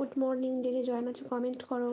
Good morning daily join আছে comment করো।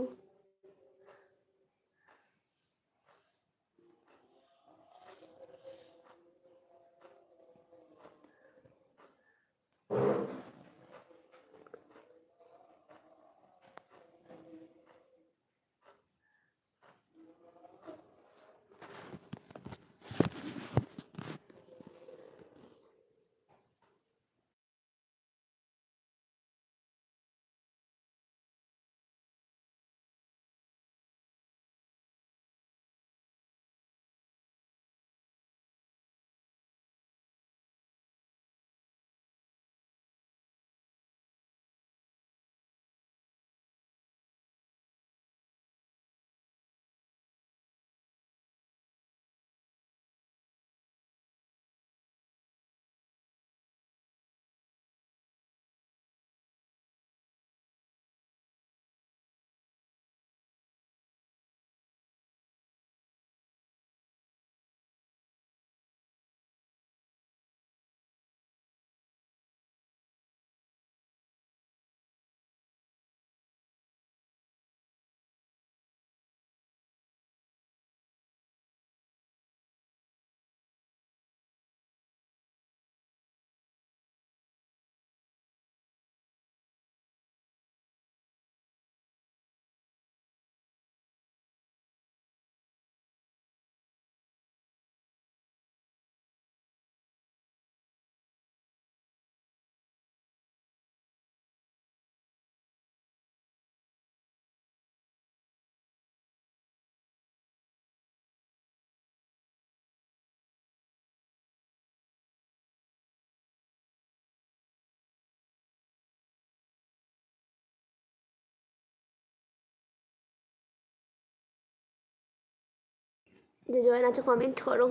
যে জয়েন আছে কমেন্ট করো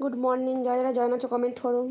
গুড মর্নিং যারা যারা জয়েন আছে কমেন্ট করো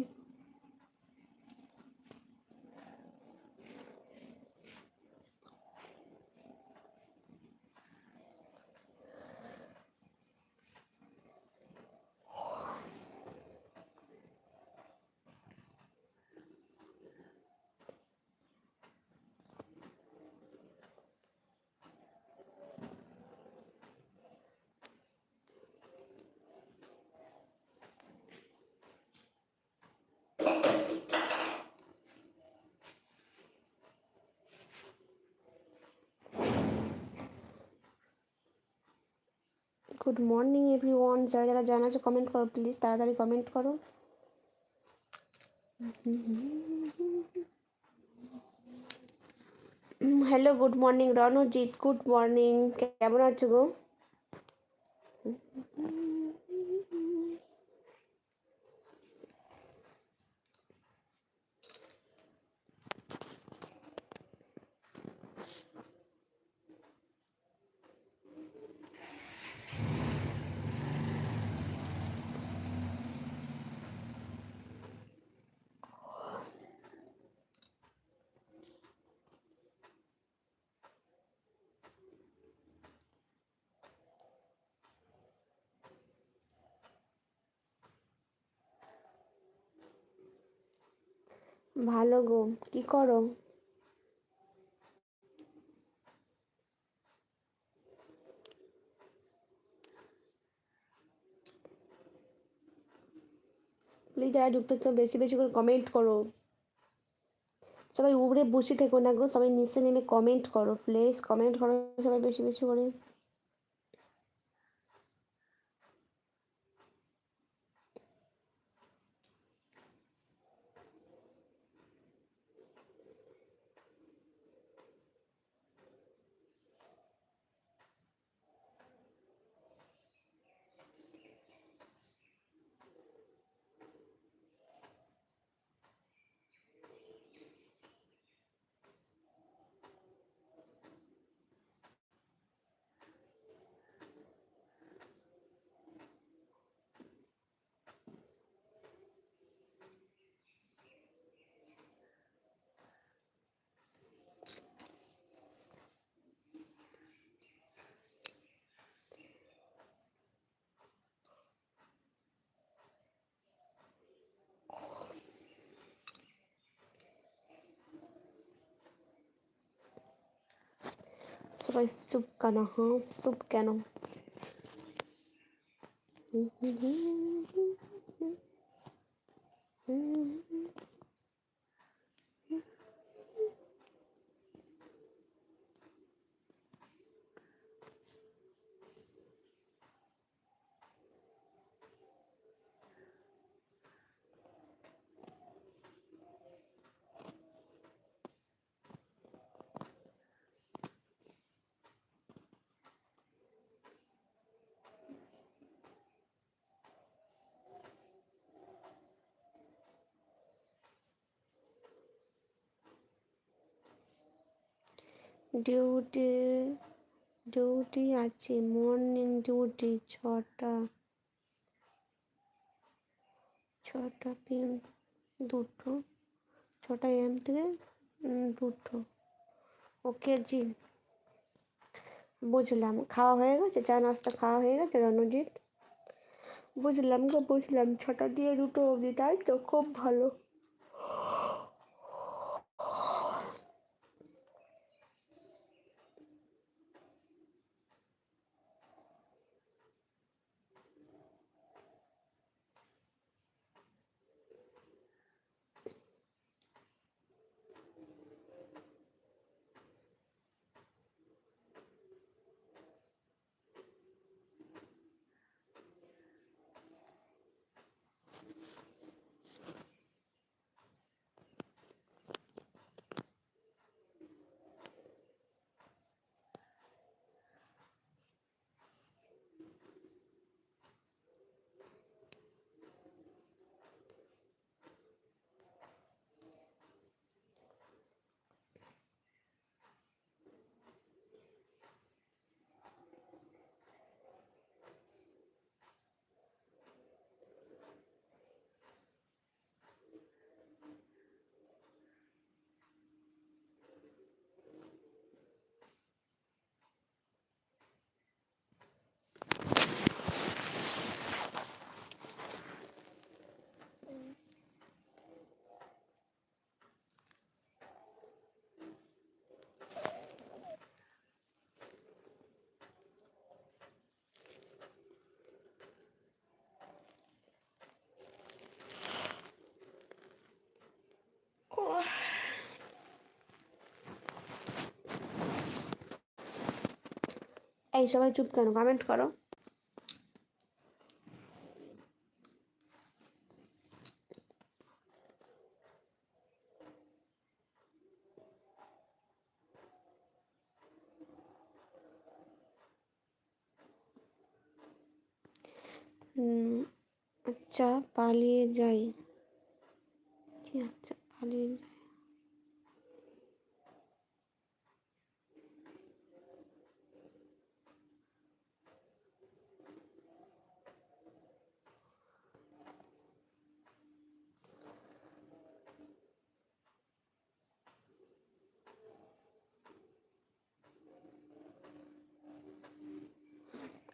গুড মর্নিং এভরি ওয়ান যারা যারা জয়েন আছে কমেন্ট করো প্লিজ তাড়াতাড়ি কমেন্ট করো। Hello good morning Ranjit good morning কেমন আছো গো? ভালো গো, কি করো? প্লিজ যারা যুক্ত হচ্ছে বেশি বেশি করে কমেন্ট করো। সবাই উবড়ে বসে থেকো না গো, সবাই নিচে নেমে কমেন্ট করো প্লিজ কমেন্ট করো সবাই বেশি বেশি করে। সবাই চুপ কেন হ্যাঁ চুপ কেন ডিউটি ডিউটি আছে, মর্নিং ডিউটি ছটা ছটা পিএম দুটো, ছটা এম থেকে দুটো। ওকে জি। বুঝলাম, খাওয়া হয়ে গেছে? চা নাস্তা খাওয়া হয়ে গেছে, রণজিৎ? বুঝলাম গো, বুঝলাম, ছটা দিয়ে দুটো অবধি, তাই তো? খুব ভালো। এই সবাই চুপ কেন? কমেন্ট করো। আচ্ছা পালিয়ে যাই। আচ্ছা পালিয়ে যাই?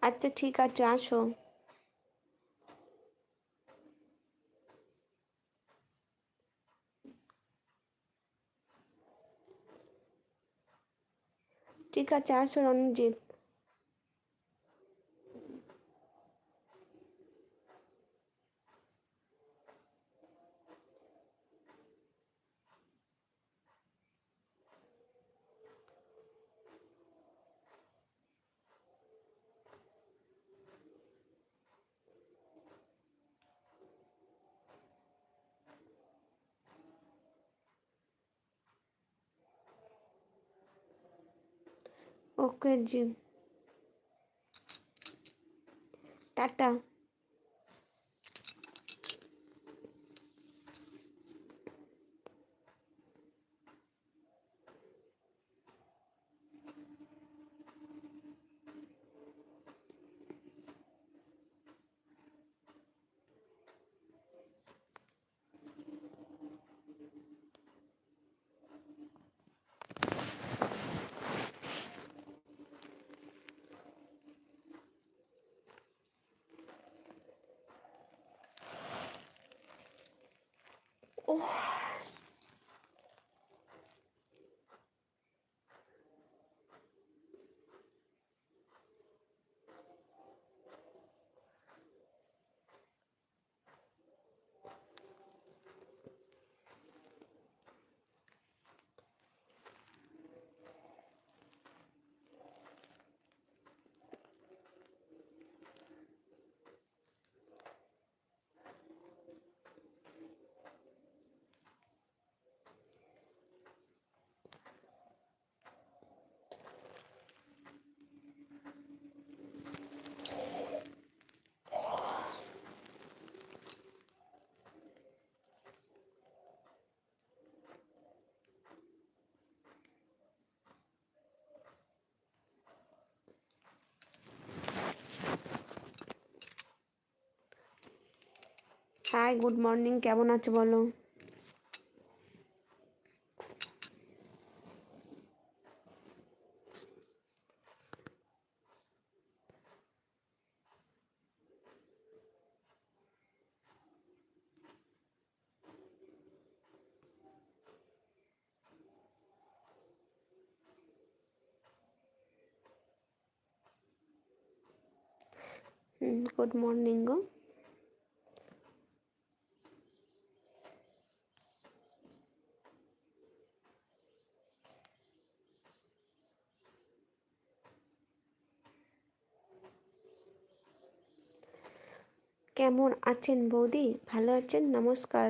আচ্ছা ঠিক আছে আসো। ঠিক আছে আসো রণজিৎ। ওকে জি। Tata. Oh. Hi good morning কেমন আছো বলো? গুড মর্নিং গো। কেমন আছেন বৌদি? ভালো আছেন? নমস্কার।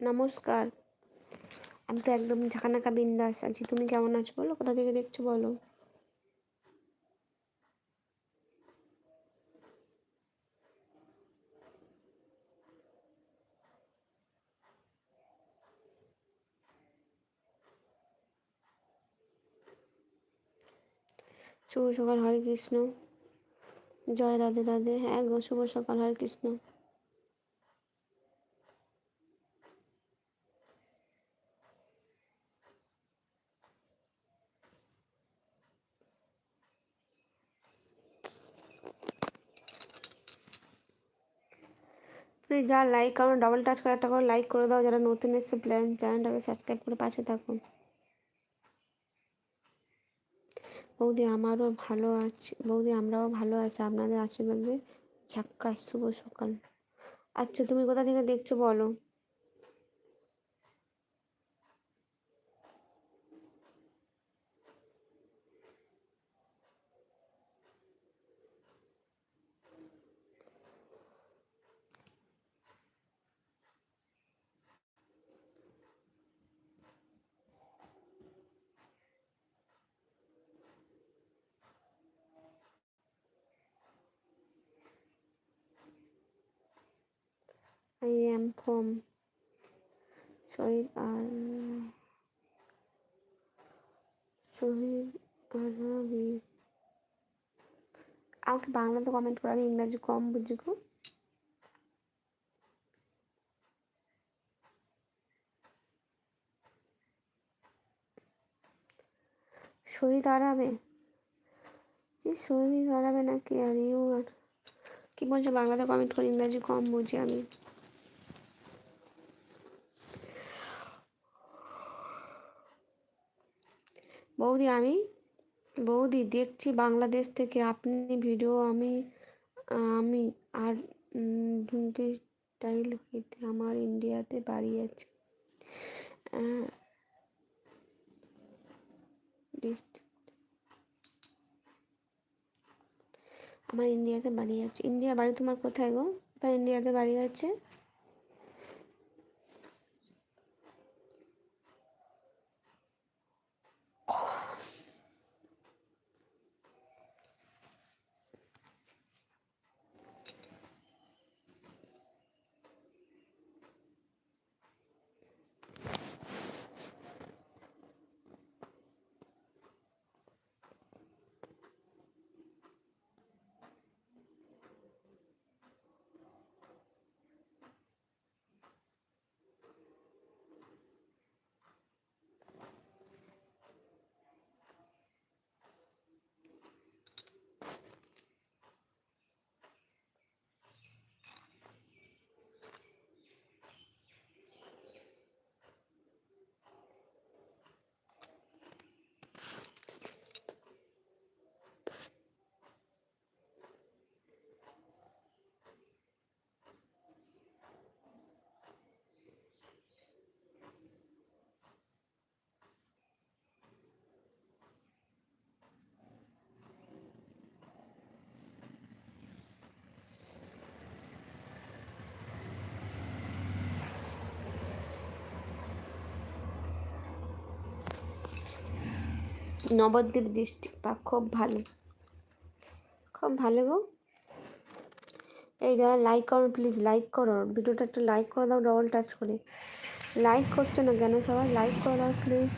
নমস্কার। আমি তো একদম ঝাঁকানাকা বিন্দাস আছি। তুমি কেমন আছো বলো? কোথা থেকে দেখছ বলো? শুভ সকাল, হরে কৃষ্ণ। জয় রাধে রাধে। হ্যাঁ গো, শুভ সকাল, হরে কৃষ্ণ। যারা লাইক করো ডবল টাচ করে একটা করে লাইক করে দাও, যারা নতুন এসছে প্ল্যান চ্যানেলটাকে সাবস্ক্রাইব করে পাশে থাকো। বৌদি আমারও ভালো আছে, বৌদি আমরাও ভালো আছি, আপনাদের আশীর্বাদে ছাক্কা শুভ সকাল। আচ্ছা তুমি কোথা থেকে দেখছ বলো? I am from শহীদ আর শহীদ আরবি আমাকে বাংলাতে কমেন্ট করে আমি ইংরাজি কম বুঝি গো শহীদ আরবে কি শহীদ আরবে নাকি? আর ইউ আর কি বলছো, বাংলাতে কমেন্ট করে, ইংরাজি কম, বুঝি আমি। বৌদি, আমি, বৌদি, দেখছি বাংলাদেশ থেকে আপনি ভিডিও, আমি আমি আর ঢুঙ্কি স্টাইল হইতে আমার ইন্ডিয়াতে বাড়ি আছে আমার ইন্ডিয়াতে বাড়ি আছে ইন্ডিয়া বাড়ি তোমার কোথায় গো? কোথায় ইন্ডিয়াতে বাড়ি আছে নবদ্বীপ ডিস্ট্রিক্ট বা খুব ভালো। খুব ভালো গো। এই যারা লাইক করো প্লিজ লাইক করো। ভিডিওটা একটু লাইক করে দাও ডবল টাচ করে। লাইক করছ না কেন সবাই? লাইক করে দাও প্লিজ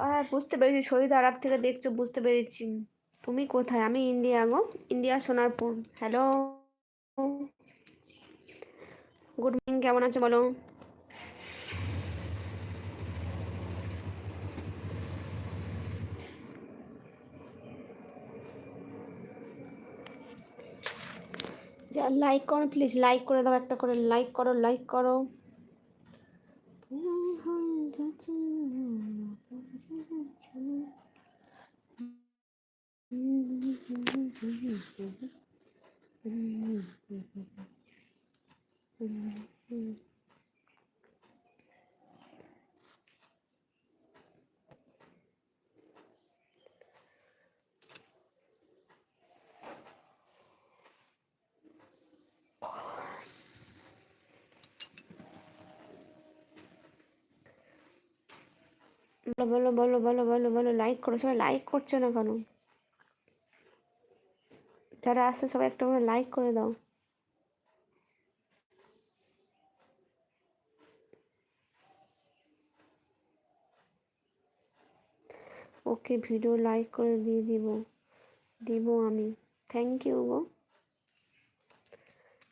হ্যাঁ বুঝতে পেরেছি। শহীদ আরব থেকে দেখছ, বুঝতে পেরেছি। তুমি কোথায়? আমি ইন্ডিয়া গো। India, Sonarpur. Hello good morning কেমন আছো বলো? যা লাইক করো প্লিজ লাইক করে দাও একটা করে লাইক করো লাইক করো। বলো বলো বলো বলো বলো বলো লাইক করো, সবাই লাইক করছে না কেন? যারা আসছে সবাই একটা করে লাইক করে দাও। ওকে ভিডিও লাইক করে দিয়ে দিব দিব আমি। থ্যাংক ইউ গো।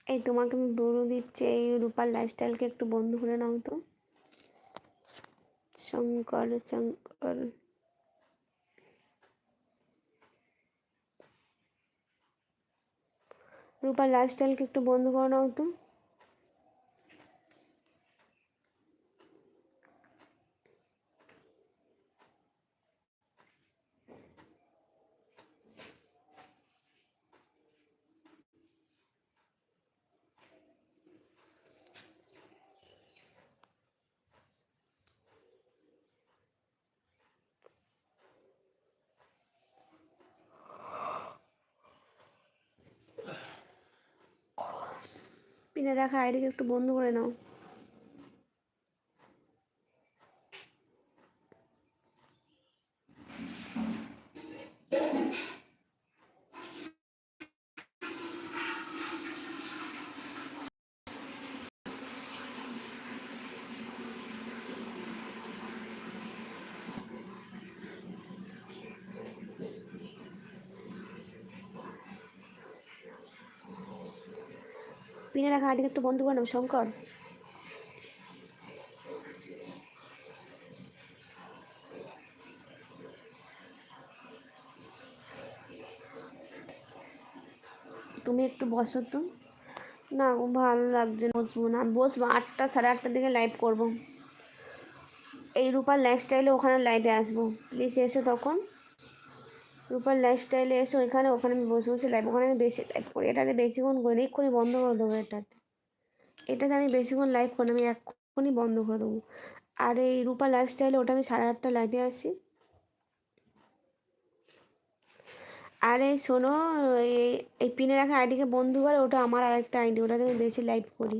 এই তোমাকে আমি বলে দিচ্ছি, এই রূপার লাইফস্টাইলকে একটু বন্ধ করে নাও তো। শঙ্কর শঙ্কর। রূপার লাইফস্টাইলকে একটু বন্ধ করে নাও তো পিনে রাখা আইডিকে একটু বন্ধ করে নাও। পিনে রাখা আইডিকে একটু বন্ধু নাও শঙ্কর। তুমি একটু বসো তো। না, ভালো লাগছে বসবো না, বসবো। আটটা, সাড়ে আটটার দিকে লাইভ করব। এই রূপার লাইফস্টাইলে ওখানে লাইভে আসব। প্লিজ এসো তখন। রূপার লাইফস্টাইলে এসো এখানে ওখানে আমি বসে বসে লাইভ ওখানে আমি বেশি লাইভ করি। এটাতে বেশিক্ষণ করি এক্ষুনি বন্ধ করে দেবো এটাতে। এটাতে আমি বেশিক্ষণ লাইভ করি আমি এক্ষুনি বন্ধ করে দেবো। আর এই রূপা লাইফস্টাইলে ওটা আমি সাড়ে আটটা লাইভে আসি। আরে শোনো, এই এই পিনে রাখা আইডিকে বন্ধু করে, ওটা আমার আরেকটা আইডি ওটাতে আমি বেশি লাইভ করি।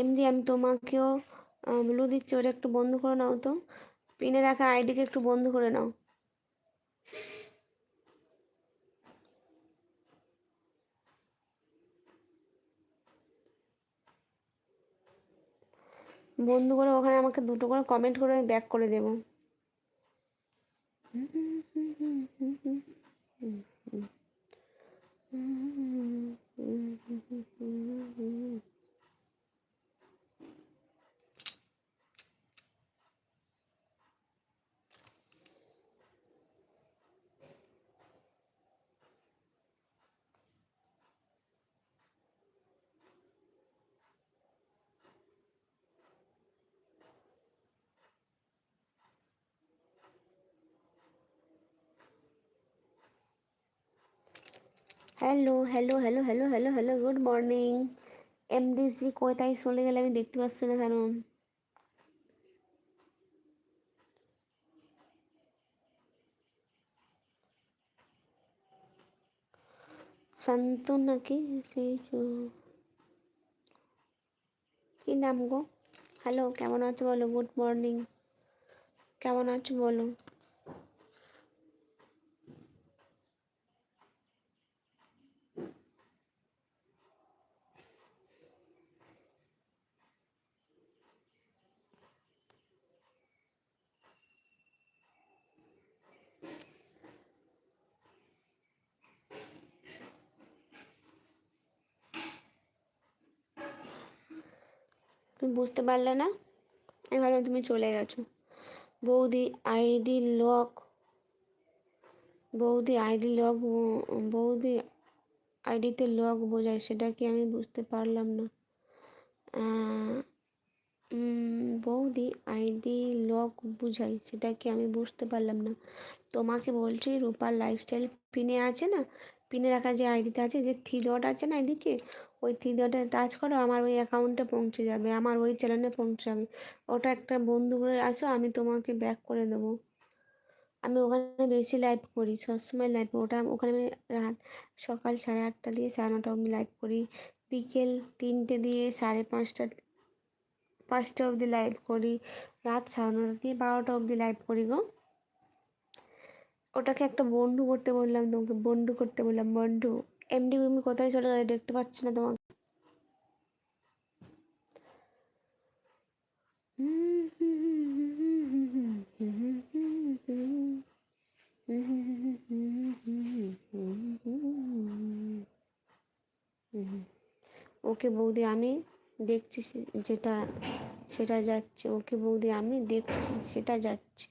এমনি আমি তোমাকেও ব্লু দিচ্ছি, ওটা একটু বন্ধ করে নাও তো। পিনে রাখা আইডিকে একটু বন্ধ করে নাও। বন্ধু করে ওখানে আমাকে দুটো করে কমেন্ট করে আমি ব্যাক করে দেবো। Hello hello hello hello hello hello good morning MDC কোথায় চলে গেলে আমি দেখতে পাচ্ছি না কেন? শান্ত নাকি? কি নাম গো? হ্যালো কেমন আছো বলো? গুড মর্নিং কেমন আছো বলো? তুমি বুঝতে পারলে না? আমি ভাবলাম তুমি চলে গেছো। বৌদি আইডি লক, বৌদি আইডি লক, বৌদি আইডিতে লক বোঝায়, সেটা কি আমি বুঝতে পারলাম না? বৌদি আইডি লক বুঝাই সেটা কি আমি বুঝতে পারলাম না? তোমাকে বলছি, রূপার লাইফস্টাইল পিনে আছে না? পিনে রাখা যে আইডিটা আছে, যে থ্রি ডট আছে না এদিকে? ওই থ্রি ডটে টাচ করো, আমার ওই অ্যাকাউন্টে পৌঁছে যাবে, আমার ওই চ্যানেলে পৌঁছে যাবে। ওটা একটা বন্ধু করে আসো, আমি তোমাকে ব্যাক করে দেবো। আমি ওখানে বেশি লাইভ করি, সবসময় লাইভ ওটা ওখানে আমি রাত, সকাল সাড়ে আটটা দিয়ে সাড়ে নটা অবধি লাইভ করি। বিকেল তিনটে দিয়ে সাড়ে পাঁচটা পাঁচটা অবধি লাইভ করি। রাত সাড়ে নটা দিয়ে বারোটা অবধি লাইভ করি গো। ওটাকে একটা বন্ধু করতে বললাম তোমাকে, বন্ধু করতে বললাম, বন্ধু। এমডি তুমি কোথায় চলে গেলে দেখতে পাচ্ছি না তোমাকে। ওকে বৌদি, আমি দেখছি যেটা সেটা যাচ্ছে। ওকে বৌদি, আমি দেখছি, সেটা যাচ্ছে।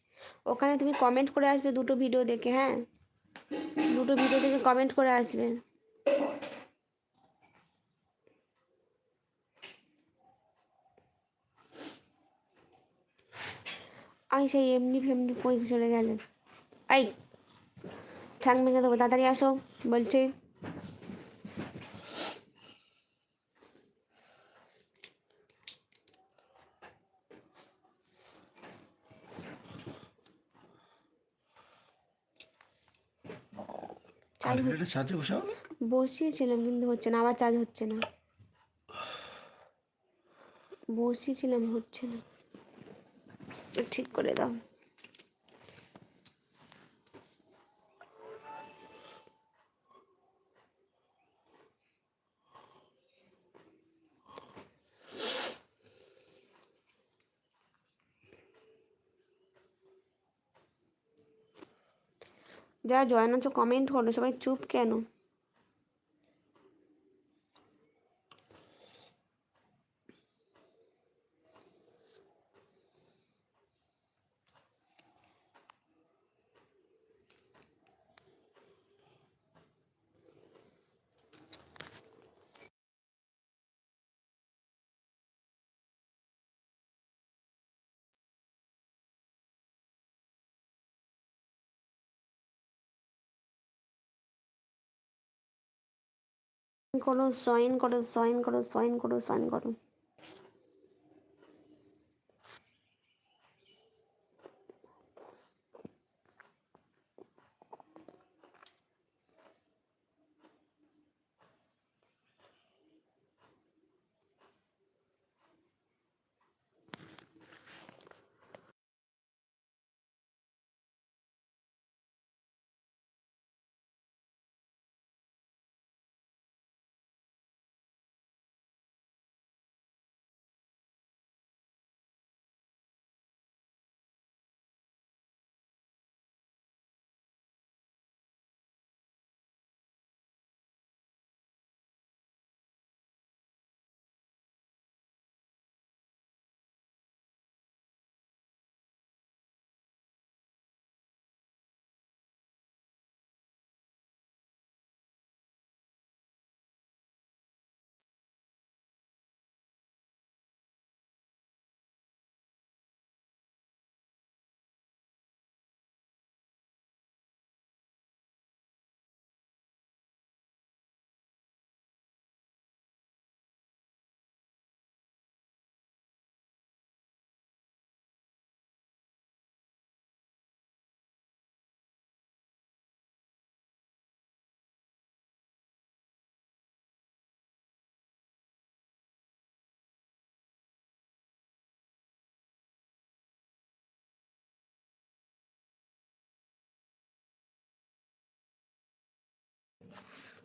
ওখানে তুমি কমেন্ট করে আসবে দুটো ভিডিও দেখে হ্যাঁ? দুটো ভিডিও দেখে কমেন্ট করে আসবে। আই সেই এমনি ফেমনি কই চলে গেলে এই ঠ্যাং ভেঙে দেবো তাড়াতাড়ি আসো বলছি। বসিয়েছিলাম কিন্তু হচ্ছে না আবার চার্জ হচ্ছে না। বসিয়েছিলাম হচ্ছে না। ঠিক করে দাও। যারা জয়েন আছো কমেন্ট করো সবাই চুপ কেন? করো জয়েন করো জয়েন করো জয়েন করো জয়েন করো।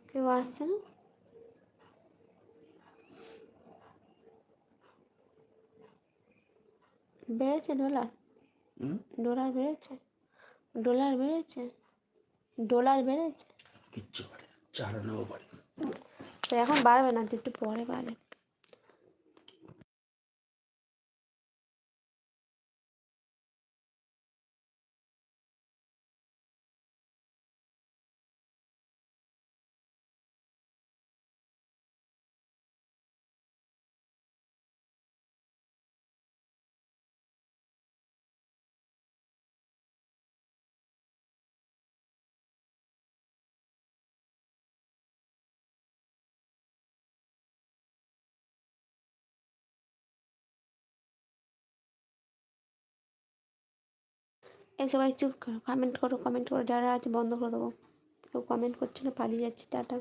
কেউ আসছে না? বেড়েছে ডলার? ডলার বেড়েছে? ডলার বেড়েছে? ডলার বেড়েছে? কিচ্ছু পারে চাড়ানোও পারে তো এখন বাড়বে না একটু পরে বাড়বে। এই সবাই চুপ কমেন্ট করো কমেন্ট করো, যারা আছে বন্ধ করে দেবো। কেউ কমেন্ট করছে না, পালিয়ে যাচ্ছে, টাটা।